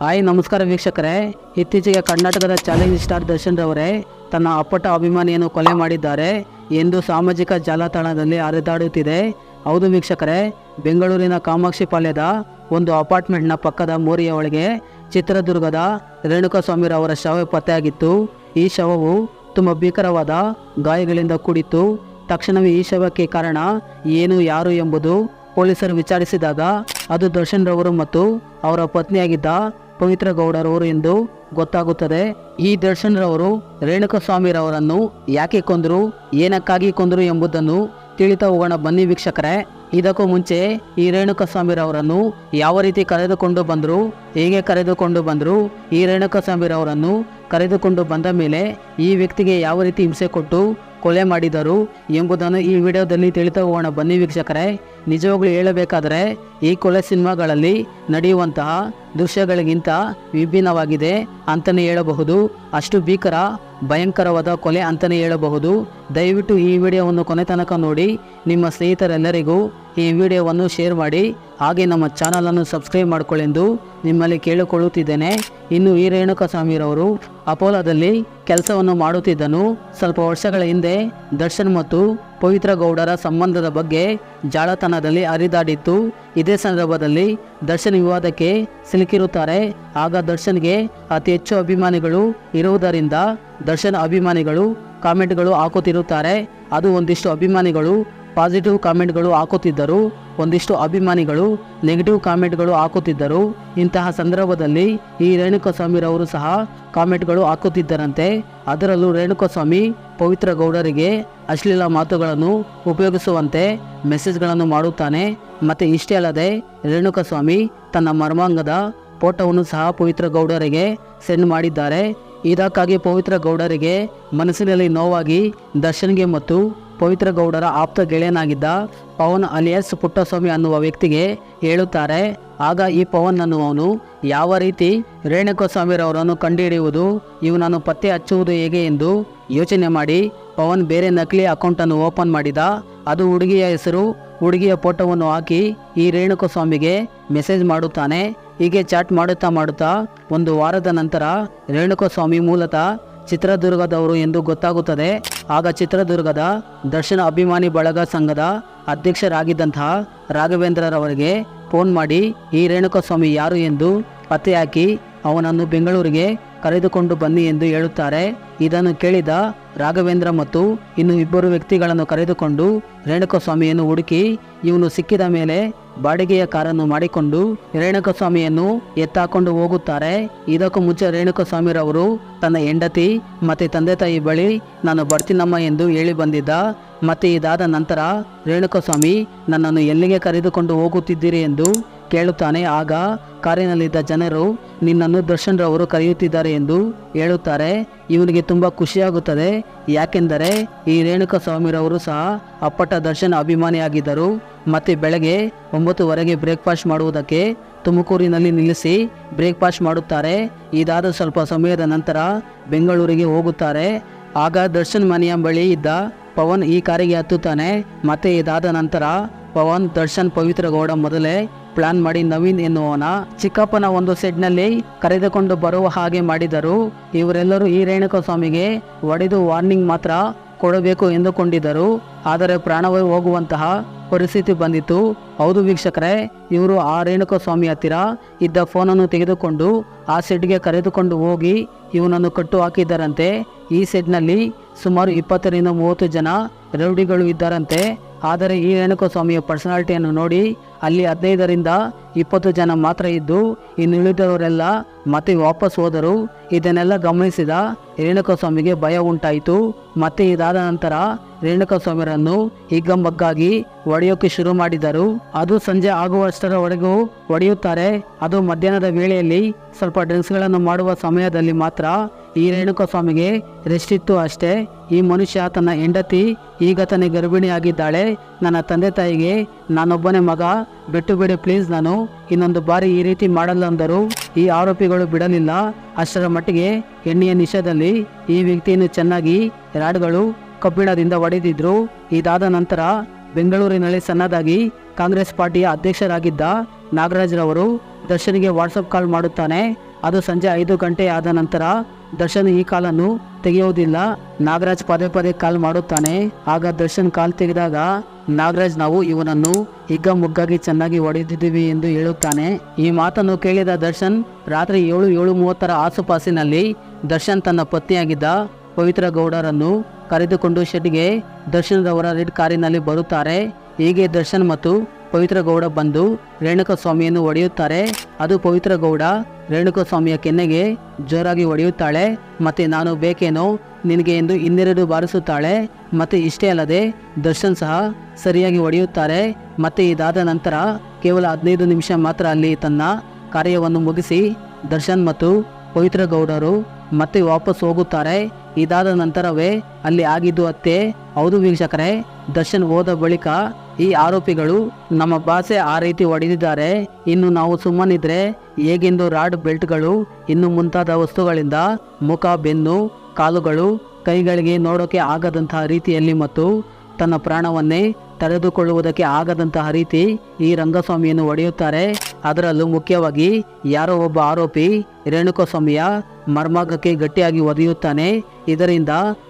Hi, ನಮಸ್ಕಾರ ವೀಕ್ಷಕರೇ. ಇತ್ತೀಚೆಗೆ ಕರ್ನಾಟಕದ ಚಾಲೆಂಜ್ ಸ್ಟಾರ್ ದರ್ಶನ್ ರವರೇ ತನ್ನ ಅಪ್ಪಟ ಅಭಿಮಾನಿಯನ್ನು ಕೊಲೆ ಮಾಡಿದ್ದಾರೆ. ಎಂದು ಸಾಮಾಜಿಕ ಜಾಲತಾಣದಲ್ಲಿ ಹರಿದಾಡುತ್ತಿದೆ. ಹೌದು ವೀಕ್ಷಕರೇ, ಬೆಂಗಳೂರಿನ ಕಾಮಾಕ್ಷಿ ಪಾಳ್ಯದ ಒಂದು ಅಪಾರ್ಟ್ಮೆಂಟ್ನ ಪಕ್ಕದ ಮೋರಿಯ ಒಳಗೆ ಚಿತ್ರದುರ್ಗದ ರವರ ಶವ ಪತ್ತೆಯಾಗಿತ್ತು. ಈ ಶವವು ತುಂಬ ಭೀಕರವಾದ ಗಾಯಗಳಿಂದ ಕೂಡಿತ್ತು. ತಕ್ಷಣವೇ ಈ ಶವಕ್ಕೆ ಕಾರಣ ಏನು, ಯಾರು ಎಂಬುದು ಪೊಲೀಸರು ವಿಚಾರಿಸಿದಾಗ ಅದು ದರ್ಶನ್ ರವರು ಮತ್ತು ಅವರ ಪತ್ನಿಯಾಗಿದ್ದ ಪವಿತ್ರ ಗೌಡರವರು ಎಂದು ಗೊತ್ತಾಗುತ್ತದೆ. ಈ ದರ್ಶನ್ ರವರು ರೇಣುಕಸ್ವಾಮಿರವರನ್ನು ಯಾಕೆ ಕೊಂದರು, ಏನಕ್ಕಾಗಿ ಕೊಂದರು ಎಂಬುದನ್ನು ತಿಳಿತಾ ಹೋಗೋಣ ಬನ್ನಿ ವೀಕ್ಷಕರೇ. ಇದಕ್ಕೂ ಮುಂಚೆ ಈ ರೇಣುಕಸ್ವಾಮಿರವರನ್ನು ಯಾವ ರೀತಿ ಕರೆದುಕೊಂಡು ಬಂದರು, ಹೇಗೆ ಕರೆದುಕೊಂಡು ಬಂದರು, ಈ ರೇಣುಕಸ್ವಾಮಿರವರನ್ನು ಕರೆದುಕೊಂಡು ಬಂದ ಮೇಲೆ ಈ ವ್ಯಕ್ತಿಗೆ ಯಾವ ರೀತಿ ಹಿಂಸೆ ಕೊಟ್ಟು ಕೊಲೆ ಮಾಡಿದರು ಎಂಬುದನ್ನು ಈ ವಿಡಿಯೋದಲ್ಲಿ ತಿಳಿತಾ ಹೋಗೋಣ. ಬನ್ನಿ ವೀಕ್ಷಕರೇ, ನಿಜವಾಗ್ಲೂ ಹೇಳಬೇಕಾದರೆ ಈ ಕೊಲೆ ಸಿನಿಮಾಗಳಲ್ಲಿ ನಡೆಯುವಂತಹ ದೃಶ್ಯಗಳಿಗಿಂತ ವಿಭಿನ್ನವಾಗಿದೆ ಅಂತಲೇ ಹೇಳಬಹುದು. ಅಷ್ಟು ಭೀಕರ, ಭಯಂಕರವಾದ ಕೊಲೆ ಅಂತಲೇ ಹೇಳಬಹುದು. ದಯವಿಟ್ಟು ಈ ವಿಡಿಯೋವನ್ನು ಕೊನೆ ತನಕ ನೋಡಿ. ನಿಮ್ಮ ಸ್ನೇಹಿತರೆಲ್ಲರಿಗೂ ಈ ವಿಡಿಯೋವನ್ನು ಶೇರ್ ಮಾಡಿ, ಹಾಗೆ ನಮ್ಮ ಚಾನಲನ್ನು ಸಬ್ಸ್ಕ್ರೈಬ್ ಮಾಡಿಕೊಳ್ಳೆಂದು ನಿಮ್ಮಲ್ಲಿ ಕೇಳಿಕೊಳ್ಳುತ್ತಿದ್ದೇನೆ. ಇನ್ನು ಈ ರೇಣುಕಸ್ವಾಮಿರವರು ಅಪೋಲಾದಲ್ಲಿ ಕೆಲಸವನ್ನು ಮಾಡುತ್ತಿದ್ದನು. ಸ್ವಲ್ಪ ವರ್ಷಗಳ ಹಿಂದೆ ದರ್ಶನ್ ಮತ್ತು ಪವಿತ್ರ ಗೌಡರ ಸಂಬಂಧದ ಬಗ್ಗೆ ಜಾಲತಾಣದಲ್ಲಿ ಹರಿದಾಡಿತ್ತು. ಇದೇ ಸಂದರ್ಭದಲ್ಲಿ ದರ್ಶನ್ ವಿವಾದಕ್ಕೆ ಸಿಲುಕಿರುತ್ತಾರೆ. ಆಗ ದರ್ಶನ್ಗೆ ಅತಿ ಹೆಚ್ಚು ಅಭಿಮಾನಿಗಳು ಇರುವುದರಿಂದ ದರ್ಶನ್ ಅಭಿಮಾನಿಗಳು ಕಾಮೆಂಟ್ಗಳು ಹಾಕುತ್ತಿರುತ್ತಾರೆ. ಅದು ಒಂದಿಷ್ಟು ಅಭಿಮಾನಿಗಳು ಪಾಸಿಟಿವ್ ಕಾಮೆಂಟ್ಗಳು ಹಾಕುತ್ತಿದ್ದರು, ಒಂದಿಷ್ಟು ಅಭಿಮಾನಿಗಳು ನೆಗೆಟಿವ್ ಕಾಮೆಂಟ್ಗಳು ಹಾಕುತ್ತಿದ್ದರು, ಇಂತಹ ಸಂದರ್ಭದಲ್ಲಿ ಈ ರೇಣುಕಸ್ವಾಮಿರವರು ಸಹ ಕಾಮೆಂಟ್ಗಳು ಹಾಕುತ್ತಿದ್ದರಂತೆ. ಅದರಲ್ಲೂ ರೇಣುಕಸ್ವಾಮಿ ಪವಿತ್ರ ಗೌಡರಿಗೆ ಅಶ್ಲೀಲ ಮಾತುಗಳನ್ನು ಉಪಯೋಗಿಸುವಂತೆ ಮೆಸೇಜ್ಗಳನ್ನು ಮಾಡುತ್ತಾನೆ. ಮತ್ತು ಇಷ್ಟೇ ಅಲ್ಲದೆ, ರೇಣುಕಸ್ವಾಮಿ ತನ್ನ ಮರ್ಮಾಂಗದ ಫೋಟೋವನ್ನು ಸಹ ಪವಿತ್ರ ಗೌಡರಿಗೆ ಸೆಂಡ್ ಮಾಡಿದ್ದಾರೆ. ಇದಕ್ಕಾಗಿ ಪವಿತ್ರ ಗೌಡರಿಗೆ ಮನಸ್ಸಿನಲ್ಲಿ ನೋವಾಗಿ ದರ್ಶನ್ಗೆ ಮತ್ತು ಪವಿತ್ರ ಗೌಡರ ಆಪ್ತ ಗೆಳೆಯನಾಗಿದ್ದ ಪವನ್ ಅಲಿಯಸ್ ಪುಟ್ಟಸ್ವಾಮಿ ಅನ್ನುವ ವ್ಯಕ್ತಿಗೆ ಹೇಳುತ್ತಾರೆ, ಆಗ ಈ ಪವನ್ ಅನ್ನುವವನು ಯಾವ ರೀತಿ ರೇಣುಕಸ್ವಾಮಿರವರನ್ನು ಕಂಡುಹಿಡಿಯುವುದು ಇವನನ್ನು ಪತ್ತೆ ಹಚ್ಚುವುದು ಹೇಗೆ ಎಂದು ಯೋಚನೆ ಮಾಡಿ ಪವನ್ ಬೇರೆ ನಕಲಿ ಅಕೌಂಟನ್ನು ಓಪನ್ ಮಾಡಿದ, ಅದು ಹುಡುಗಿಯ ಹೆಸರು, ಹುಡುಗಿಯ ಫೋಟೋವನ್ನು ಹಾಕಿ ಈ ರೇಣುಕಸ್ವಾಮಿಗೆ ಮೆಸೇಜ್ ಮಾಡುತ್ತಾನೆ. ಹೀಗೆ ಚಾಟ್ ಮಾಡುತ್ತಾ ಮಾಡುತ್ತಾ ಒಂದು ವಾರದ ನಂತರ ರೇಣುಕಸ್ವಾಮಿ ಮೂಲತಃ ಚಿತ್ರದುರ್ಗದವರು ಎಂದು ಗೊತ್ತಾಗುತ್ತದೆ. ಆಗ ಚಿತ್ರದುರ್ಗದ ದರ್ಶನ ಅಭಿಮಾನಿ ಬಳಗ ಸಂಘದ ಅಧ್ಯಕ್ಷರಾಗಿದ್ದಂತಹ ರಾಘವೇಂದ್ರರವರಿಗೆ ಫೋನ್ ಮಾಡಿ, ಈ ರೇಣುಕಸ್ವಾಮಿ ಯಾರು ಎಂದು ಪತ್ತೆ ಹಾಕಿ ಅವನನ್ನು ಬೆಂಗಳೂರಿಗೆ ಕರೆದುಕೊಂಡು ಬನ್ನಿ ಎಂದು ಹೇಳುತ್ತಾರೆ. ಇದನ್ನು ಕೇಳಿದ ರಾಘವೇಂದ್ರ ಮತ್ತು ಇನ್ನು ಇಬ್ಬರು ವ್ಯಕ್ತಿಗಳನ್ನು ಕರೆದುಕೊಂಡು ರೇಣುಕಸ್ವಾಮಿಯನ್ನು ಹುಡುಕಿ ಇವನು ಸಿಕ್ಕಿದ ಮೇಲೆ ಬಾಡಿಗೆಯ ಕಾರನ್ನು ಮಾಡಿಕೊಂಡು ರೇಣುಕಸ್ವಾಮಿಯನ್ನು ಎತ್ತಾಕೊಂಡು ಹೋಗುತ್ತಾರೆ. ಇದಕ್ಕೂ ಮುಂಚೆ ರೇಣುಕಸ್ವಾಮಿರವರು, ತನ್ನ ಹೆಂಡತಿ ಮತ್ತೆ ತಂದೆ ತಾಯಿ ಬಳಿ ನಾನು ಬರ್ತೀನಮ್ಮ ಎಂದು ಹೇಳಿ ಬಂದಿದ್ದ. ಮತ್ತೆ ಇದಾದ ನಂತರ ರೇಣುಕಸ್ವಾಮಿ, ನನ್ನನ್ನು ಎಲ್ಲಿಗೆ ಕರೆದುಕೊಂಡು ಹೋಗುತ್ತಿದ್ದೀರಿ? ಎಂದು ಕೇಳುತ್ತಾನೆ, ಆಗ ಕಾರಿನಲ್ಲಿದ್ದ ಜನರು, ನಿನ್ನನ್ನು ದರ್ಶನ್ ರವರು ಕರೆಯುತ್ತಿದ್ದಾರೆ ಎಂದು ಹೇಳುತ್ತಾರೆ. ಇವನಿಗೆ ತುಂಬ ಖುಷಿಯಾಗುತ್ತದೆ. ಯಾಕೆಂದರೆ ಈ ರೇಣುಕ ಸ್ವಾಮಿರವರು ಸಹ ಅಪ್ಪಟ ದರ್ಶನ್ ಅಭಿಮಾನಿಯಾಗಿದ್ದರು. ಮತ್ತೆ ಬೆಳಗ್ಗೆ ಒಂಬತ್ತುವರೆಗೆ ಬ್ರೇಕ್ಫಾಸ್ಟ್ ಮಾಡುವುದಕ್ಕೆ ತುಮಕೂರಿನಲ್ಲಿ ನಿಲ್ಲಿಸಿ ಬ್ರೇಕ್ಫಾಸ್ಟ್ ಮಾಡುತ್ತಾರೆ. ಇದಾದ ಸ್ವಲ್ಪ ಸಮಯದ ನಂತರ ಬೆಂಗಳೂರಿಗೆ ಹೋಗುತ್ತಾರೆ. ಆಗ ದರ್ಶನ್ ಮನೆಯ ಬಳಿ ಇದ್ದ ಪವನ್ ಈ ಕಾರಿಗೆ ಹತ್ತುತ್ತಾನೆ. ಮತ್ತೆ ಇದಾದ ನಂತರ ಪವನ್ ದರ್ಶನ್ ಪವಿತ್ರ ಗೌಡ ಮೊದಲೇ ಪ್ಲಾನ್ ಮಾಡಿ ನವೀನ್ ಎನ್ನುವನ ಚಿಕ್ಕಪ್ಪನ ಒಂದು ಸೆಡ್ನಲ್ಲಿ ಕರೆದುಕೊಂಡು ಬರುವ ಹಾಗೆ ಮಾಡಿದರು. ಇವರೆಲ್ಲರೂ ಈ ರೇಣುಕಸ್ವಾಮಿಗೆ ಒಡೆದು ವಾರ್ನಿಂಗ್ ಮಾತ್ರ ಕೊಡಬೇಕು ಎಂದುಕೊಂಡಿದ್ದರು. ಆದರೆ ಪ್ರಾಣವೇ ಹೋಗುವಂತಹ ಪರಿಸ್ಥಿತಿ ಬಂದಿತ್ತು. ಹೌದು ವೀಕ್ಷಕರೇ, ಇವರು ಆ ರೇಣುಕಸ್ವಾಮಿ ಹತ್ತಿರ ಇದ್ದ ಫೋನನ್ನು ತೆಗೆದುಕೊಂಡು ಆ ಸೆಡ್ಗೆ ಕರೆದುಕೊಂಡು ಹೋಗಿ ಇವನನ್ನು ಕಟ್ಟು ಹಾಕಿದ್ದರಂತೆ. ಈ ಸೆಡ್ನಲ್ಲಿ ಸುಮಾರು ಇಪ್ಪತ್ತರಿಂದ ಮೂವತ್ತು ಜನ ರೌಡಿಗಳು ಇದ್ದಾರಂತೆ. ಆದರೆ ಈ ರೇಣುಕಸ್ವಾಮಿಯ ಪರ್ಸನಾಲಿಟಿಯನ್ನು ನೋಡಿ ಅಲ್ಲಿ ಹದಿನೈದರಿಂದ ಇಪ್ಪತ್ತು ಜನ ಮಾತ್ರ ಇದ್ದು ಇನ್ನುಳಿದವರೆಲ್ಲ ಮತ್ತೆ ವಾಪಸ್ ಹೋದರು. ಇದನ್ನೆಲ್ಲ ಗಮನಿಸಿದ ರೇಣುಕಸ್ವಾಮಿಗೆ ಭಯ ಉಂಟಾಯಿತು. ಮತ್ತೆ ಇದಾದ ನಂತರ ರೇಣುಕಸ್ವಾಮಿರನ್ನು ಹಿಗ್ಗಮಗ್ಗಾಗಿ ಒಡೆಯೋಕೆ ಶುರು ಮಾಡಿದರು. ಅದು ಸಂಜೆ ಆಗುವಷ್ಟರವರೆಗೂ ಒಡೆಯುತ್ತಾರೆ ಅದು ಮಧ್ಯಾಹ್ನದ ವೇಳೆಯಲ್ಲಿ ಸ್ವಲ್ಪ ಡ್ರಿಂಕ್ಸ್ಗಳನ್ನು ಮಾಡುವ ಸಮಯದಲ್ಲಿ ಮಾತ್ರ ಈ ರೇಣುಕಸ್ವಾಮಿಗೆ ರೆಸ್ಟ್ ಇತ್ತು ಅಷ್ಟೇ. ಈ ಮನುಷ್ಯ ತನ್ನ ಹೆಂಡತಿ ಈಗ ತಾನೇ ಗರ್ಭಿಣಿಯಾಗಿದ್ದಾಳೆ. ನನ್ನ ತಂದೆ ತಾಯಿಗೆ ನಾನೊಬ್ಬನೇ ಮಗ. ಬಿಟ್ಟು ಬಿಡಿ ಪ್ಲೀಸ್ ನಾನು. ಇನ್ನೊಂದು ಬಾರಿ ಈ ರೀತಿ ಮಾಡಲ್ಲ ಅಂದರು. ಈ ಆರೋಪಿಗಳು ಬಿಡಲಿಲ್ಲ. ಅಷ್ಟರ ಮಟ್ಟಿಗೆ ಎಣ್ಣೆಯ ನಿಷೇಧದಲ್ಲಿ ಈ ವ್ಯಕ್ತಿಯನ್ನು ಚೆನ್ನಾಗಿ ರಾಡ್ಗಳು ಕಬ್ಬಿಣದಿಂದ ಒಡೆದಿದ್ರು. ಇದಾದ ನಂತರ ಬೆಂಗಳೂರಿನಲ್ಲಿ ಸಣ್ಣದಾಗಿ ಕಾಂಗ್ರೆಸ್ ಪಾರ್ಟಿಯ ಅಧ್ಯಕ್ಷರಾಗಿದ್ದ ನಾಗರಾಜ್ರವರು ದರ್ಶನಿಗೆ ವಾಟ್ಸಪ್ ಕಾಲ್ ಮಾಡುತ್ತಾನೆ. ಅದು ಸಂಜೆ ಐದು ಗಂಟೆ ಆದ ನಂತರ ದರ್ಶನ್ ಈ ಕಾಲನ್ನು ತೆಗೆಯೋದಿಲ್ಲ. ನಾಗರಾಜ್ ಪದೇ ಪದೇ ಕಾಲ್ ಮಾಡುತ್ತಾನೆ. ಆಗ ದರ್ಶನ್ ಕಾಲ್ ತೆಗೆದಾಗ ನಾಗರಾಜ್ ನಾವು ಇವನನ್ನು ಹಿಗ್ಗ ಮುಗ್ಗಾಗಿ ಚೆನ್ನಾಗಿ ಹೊಡೆದಿದ್ದೀವಿ ಎಂದು ಹೇಳುತ್ತಾನೆ. ಈ ಮಾತನ್ನು ಕೇಳಿದ ದರ್ಶನ್ ರಾತ್ರಿ ಏಳು ಏಳು ಮೂವತ್ತರ ಆಸುಪಾಸಿನಲ್ಲಿ ದರ್ಶನ್ ತನ್ನ ಪತ್ನಿಯಾಗಿದ್ದ ಪವಿತ್ರ ಗೌಡರನ್ನು ಕರೆದುಕೊಂಡು ಶೆಡ್ಗೆ ದರ್ಶನ್ ರವರ ರೆಡ್ ಕಾರಿನಲ್ಲಿ ಬರುತ್ತಾರೆ. ಹೀಗೆ ದರ್ಶನ್ ಮತ್ತು ಪವಿತ್ರ ಗೌಡ ಬಂದು ರೇಣುಕ ಸ್ವಾಮಿಯನ್ನು ಹೊಡೆಯುತ್ತಾರೆ ಅದು ಪವಿತ್ರ ಗೌಡ ರೇಣುಕ ಸ್ವಾಮಿಯ ಕೆನ್ನೆಗೆ ಜೋರಾಗಿ ಹೊಡೆಯುತ್ತಾಳೆ ಮತ್ತೆ ನಾನು ಬೇಕೇನೋ ನಿನಗೆ ಎಂದು ಇನ್ನೆರಡು ಬಾರಿಸುತ್ತಾಳೆ. ಮತ್ತೆ ಇಷ್ಟೇ ಅಲ್ಲದೆ ದರ್ಶನ್ ಸಹ ಸರಿಯಾಗಿ ಹೊಡೆಯುತ್ತಾರೆ ಮತ್ತೆ ಇದಾದ ನಂತರ ಕೇವಲ ಹದಿನೈದು ನಿಮಿಷ ಮಾತ್ರ ಅಲ್ಲಿ ತನ್ನ ಕಾರ್ಯವನ್ನು ಮುಗಿಸಿ ದರ್ಶನ್ ಮತ್ತು ಪವಿತ್ರ ಗೌಡರು ಮತ್ತೆ ವಾಪಸ್ ಹೋಗುತ್ತಾರೆ. ಇದಾದ ನಂತರವೇ ಅಲ್ಲಿ ಆಗಿದ್ದು ಅತ್ತೆ. ಹೌದು ವೀಕ್ಷಕರೇ, ದರ್ಶನ್ ಹೋದ ಬಳಿಕ ಈ ಆರೋಪಿಗಳು ನಮ್ಮ ಭಾಷೆ ಆ ರೀತಿ ಹೊಡೆದಿದ್ದಾರೆ. ಇನ್ನು ನಾವು ಸುಮ್ಮನಿದ್ರೆ ಹೇಗೆಂದು ರಾಡ್ ಬೆಲ್ಟ್ಗಳು, ಇನ್ನು ಮುಂತಾದ ವಸ್ತುಗಳಿಂದ ಮುಖ, ಬೆನ್ನು, ಕಾಲುಗಳು ಕೈಗಳಿಗೆ ನೋಡೋಕೆ ಆಗದಂತಹ ರೀತಿಯಲ್ಲಿ ಮತ್ತು ತನ್ನ ಪ್ರಾಣವನ್ನೇ ತಡೆದುಕೊಳ್ಳುವುದಕ್ಕೆ ಆಗದಂತಹ ರೀತಿ ಈ ರಂಗಸ್ವಾಮಿಯನ್ನು ಒಡೆಯುತ್ತಾರೆ. ಅದರಲ್ಲೂ ಮುಖ್ಯವಾಗಿ ಯಾರೋ ಒಬ್ಬ ಆರೋಪಿ ರೇಣುಕಸ್ವಾಮಿಯ ಮರ್ಮಾಗಕ್ಕೆ ಗಟ್ಟಿಯಾಗಿ ಒದೆಯುತ್ತಾನೆ ಇದರಿಂದ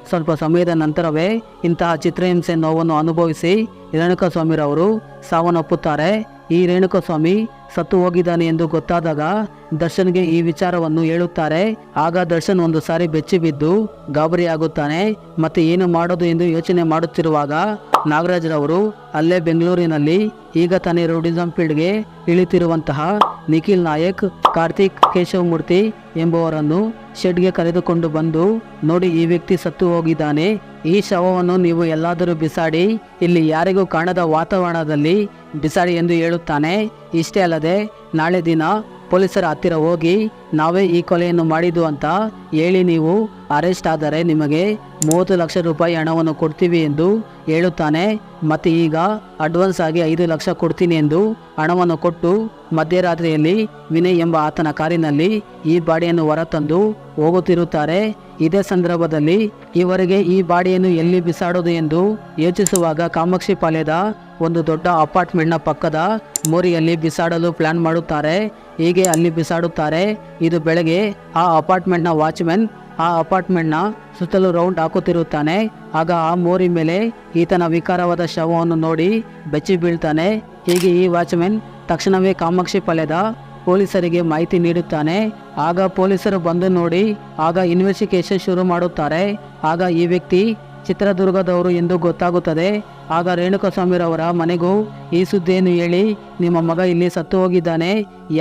ಸ್ವಲ್ಪ ಸಮಯದ ನಂತರವೇ ಇಂತಹ ಚಿತ್ರಹಿಂಸೆ ನೋವನ್ನು ಅನುಭವಿಸಿ ರೇಣುಕಸ್ವಾಮಿರವರು ಸಾವನ್ನಪ್ಪುತ್ತಾರೆ. ಈ ರೇಣುಕಸ್ವಾಮಿ ಸತ್ತು ಹೋಗಿದ್ದಾನೆ ಎಂದು ಗೊತ್ತಾದಾಗ ದರ್ಶನ್ಗೆ ಈ ವಿಚಾರವನ್ನು ಹೇಳುತ್ತಾರೆ. ಆಗ ದರ್ಶನ್ ಒಂದು ಸಾರಿ ಬೆಚ್ಚಿ ಬಿದ್ದು ಗಾಬರಿಯಾಗುತ್ತಾನೆ. ಮತ್ತೆ ಏನು ಮಾಡೋದು ಎಂದು ಯೋಚನೆ ಮಾಡುತ್ತಿರುವಾಗ ನಾಗರಾಜ್ರವರು ಅಲ್ಲೇ ಬೆಂಗಳೂರಿನಲ್ಲಿ ಈಗ ತಾನೇ ರೋಡಿಸಂ ಫೀಲ್ಡ್ಗೆ ಇಳಿತಿರುವಂತಹ ನಿಖಿಲ್ ನಾಯಕ್, ಕಾರ್ತಿಕ್ ಕೇಶವಮೂರ್ತಿ ಎಂಬುವರನ್ನು ಶೆಡ್ಗೆ ಕರೆದುಕೊಂಡು ಬಂದು, ನೋಡಿ, ಈ ವ್ಯಕ್ತಿ ಸತ್ತು ಹೋಗಿದ್ದಾನೆ. ಈ ಶವವನ್ನು ನೀವು ಎಲ್ಲಾದರೂ ಬಿಸಾಡಿ, ಇಲ್ಲಿ ಯಾರಿಗೂ ಕಾಣದ ವಾತಾವರಣದಲ್ಲಿ ಬಿಸಾಡಿ ಎಂದು ಹೇಳುತ್ತಾನೆ. ಇಷ್ಟೇ ಅಲ್ಲದೆ, ನಾಳೆ ದಿನ ಪೊಲೀಸರ ಹತ್ತಿರ ಹೋಗಿ, ನಾವೇ ಈ ಕೊಲೆಯನ್ನು ಮಾಡಿದ್ದು ಅಂತ ಹೇಳಿ ನೀವು ಅರೆಸ್ಟ್ ಆದರೆ ನಿಮಗೆ ಮೂವತ್ತು ಲಕ್ಷ ರೂಪಾಯಿ ಹಣವನ್ನು ಕೊಡ್ತೀವಿ ಎಂದು ಹೇಳುತ್ತಾನೆ. ಮತ್ತು ಈಗ ಅಡ್ವಾನ್ಸ್ ಆಗಿ ಐದು ಲಕ್ಷ ಕೊಡ್ತೀನಿ ಎಂದು ಹಣವನ್ನು ಕೊಟ್ಟು ಮಧ್ಯರಾತ್ರಿಯಲ್ಲಿ ವಿನಯ್ ಎಂಬ ಆತನ ಕಾರಿನಲ್ಲಿ ಈ ಬಾಡಿಯನ್ನು ಹೊರತಂದು ಹೋಗುತ್ತಿರುತ್ತಾರೆ. ಇದೇ ಸಂದರ್ಭದಲ್ಲಿ ಇವರಿಗೆ ಈ ಬಾಡಿಯನ್ನು ಎಲ್ಲಿ ಬಿಸಾಡೋದು ಎಂದು ಯೋಚಿಸುವಾಗ ಕಾಮಾಕ್ಷಿ ಪಾಳ್ಯದ ಒಂದು ದೊಡ್ಡ ಅಪಾರ್ಟ್ಮೆಂಟ್ನ ಪಕ್ಕದ ಮೋರಿಯಲ್ಲಿ ಬಿಸಾಡಲು ಪ್ಲಾನ್ ಮಾಡುತ್ತಾರೆ. ಹೀಗೆ ಅಲ್ಲಿ ಬಿಸಾಡುತ್ತಾರೆ. ಇದು ಬೆಳಗ್ಗೆ ಆ ಅಪಾರ್ಟ್ಮೆಂಟ್ನ ವಾಚ್ಮೆನ್ ಆ ಅಪಾರ್ಟ್ಮೆಂಟ್ನ ಸುತ್ತಲೂ ರೌಂಡ್ ಹಾಕುತ್ತಿರುತ್ತಾನೆ. ಆಗ ಆ ಮೋರಿ ಮೇಲೆ ಈತನ ವಿಕಾರವಾದ ಶವವನ್ನು ನೋಡಿ ಬೆಚ್ಚಿ ಬೀಳ್ತಾನೆ. ಹೀಗೆ ಈ ವಾಚ್ಮೆನ್ ತಕ್ಷಣವೇ ಕಾಮಾಕ್ಷಿ ಪಳೆದ ಪೊಲೀಸರಿಗೆ ಮಾಹಿತಿ ನೀಡುತ್ತಾನೆ. ಆಗ ಪೊಲೀಸರು ಬಂದು ನೋಡಿ ಆಗ ಇನ್ವೆಸ್ಟಿಗೇಷನ್ ಶುರು ಮಾಡುತ್ತಾರೆ. ಆಗ ಈ ವ್ಯಕ್ತಿ ಚಿತ್ರದುರ್ಗದವರು ಎಂದು ಗೊತ್ತಾಗುತ್ತದೆ. ಆಗ ರೇಣುಕಸ್ವಾಮಿರವರ ಮನೆಗೂ ಈ ಸುದ್ದಿಯನ್ನು ಹೇಳಿ, ನಿಮ್ಮ ಮಗ ಇಲ್ಲಿ ಸತ್ತು ಹೋಗಿದ್ದಾನೆ.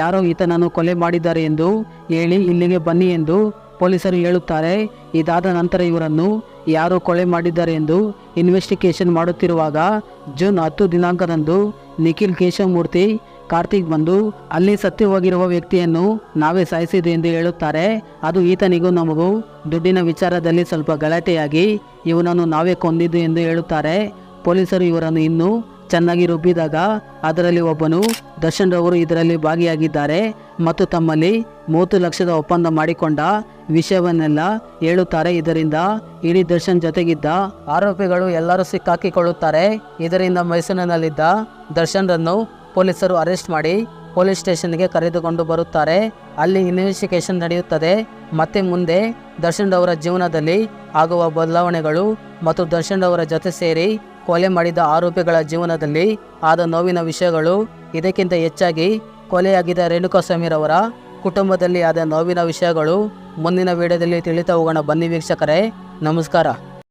ಯಾರೋ ಈತನನ್ನು ಕೊಲೆ ಮಾಡಿದ್ದಾರೆ ಎಂದು ಹೇಳಿ ಇಲ್ಲಿಗೆ ಬನ್ನಿ ಎಂದು ಪೊಲೀಸರು ಹೇಳುತ್ತಾರೆ, ಇದಾದ ನಂತರ ಇವರನ್ನು ಯಾರು ಕೊಲೆ ಮಾಡಿದ್ದಾರೆ ಎಂದು ಇನ್ವೆಸ್ಟಿಗೇಷನ್ ಮಾಡುತ್ತಿರುವಾಗ ಜೂನ್ ಹತ್ತು ದಿನಾಂಕದಂದು ನಿಖಿಲ್ ಕೇಶವಮೂರ್ತಿ ಕಾರ್ತಿಕ್ ಬಂದು ಅಲ್ಲಿ ಸತ್ತು ಹೋಗಿರುವ ವ್ಯಕ್ತಿಯನ್ನು ನಾವೇ ಸಾಯಿಸಿದೆ ಎಂದು ಹೇಳುತ್ತಾರೆ. ಅದು ಈತನಿಗೂ ನಮಗೂ ದುಡ್ಡಿನ ವಿಚಾರದಲ್ಲಿ ಸ್ವಲ್ಪ ಗಲಾಟೆಯಾಗಿ ಇವನನ್ನು ನಾವೇ ಕೊಂದಿದ್ದು ಎಂದು ಹೇಳುತ್ತಾರೆ. ಪೊಲೀಸರು ಇವರನ್ನು ಇನ್ನೂ ಚೆನ್ನಾಗಿ ರುಬ್ಬಿದಾಗ ಅದರಲ್ಲಿ ಒಬ್ಬನು ದರ್ಶನ್ ರವರು ಇದರಲ್ಲಿ ಭಾಗಿಯಾಗಿದ್ದಾರೆ ಮತ್ತು ತಮ್ಮಲ್ಲಿ ಮೂವತ್ತು ಲಕ್ಷದ ಒಪ್ಪಂದ ಮಾಡಿಕೊಂಡ ವಿಷಯವನ್ನೆಲ್ಲ ಹೇಳುತ್ತಾರೆ. ಇದರಿಂದ ಇಡೀ ದರ್ಶನ್ ಜೊತೆಗಿದ್ದ ಆರೋಪಿಗಳು ಎಲ್ಲರೂ ಸಿಕ್ಕಾಕಿಕೊಳ್ಳುತ್ತಾರೆ. ಇದರಿಂದ ಮೈಸೂರಿನಲ್ಲಿದ್ದ ದರ್ಶನ್ರನ್ನು ಪೊಲೀಸರು ಅರೆಸ್ಟ್ ಮಾಡಿ ಪೊಲೀಸ್ ಸ್ಟೇಷನ್ಗೆ ಕರೆದುಕೊಂಡು ಬರುತ್ತಾರೆ. ಅಲ್ಲಿ ಇನ್ವೆಸ್ಟಿಗೇಷನ್ ನಡೆಯುತ್ತದೆ. ಮತ್ತೆ ಮುಂದೆ ದರ್ಶನ್ ರವರ ಜೀವನದಲ್ಲಿ ಆಗುವ ಬದಲಾವಣೆಗಳು ಮತ್ತು ದರ್ಶನ್ ರವರ ಜೊತೆ ಸೇರಿ ಕೊಲೆ ಮಾಡಿದ ಆರೋಪಿಗಳ ಜೀವನದಲ್ಲಿ ಆದ ನೋವಿನ ವಿಷಯಗಳು ಇದಕ್ಕಿಂತ ಹೆಚ್ಚಾಗಿ ಕೊಲೆಯಾಗಿದ್ದ ರೇಣುಕಾಸ್ವಾಮಿರವರ ಕುಟುಂಬದಲ್ಲಿ ಆದ ನೋವಿನ ವಿಷಯಗಳು ಮುಂದಿನ ವಿಡಿಯೋದಲ್ಲಿ ತಿಳಿತಾ ಹೋಗೋಣ ಬನ್ನಿ ವೀಕ್ಷಕರೇ, ನಮಸ್ಕಾರ.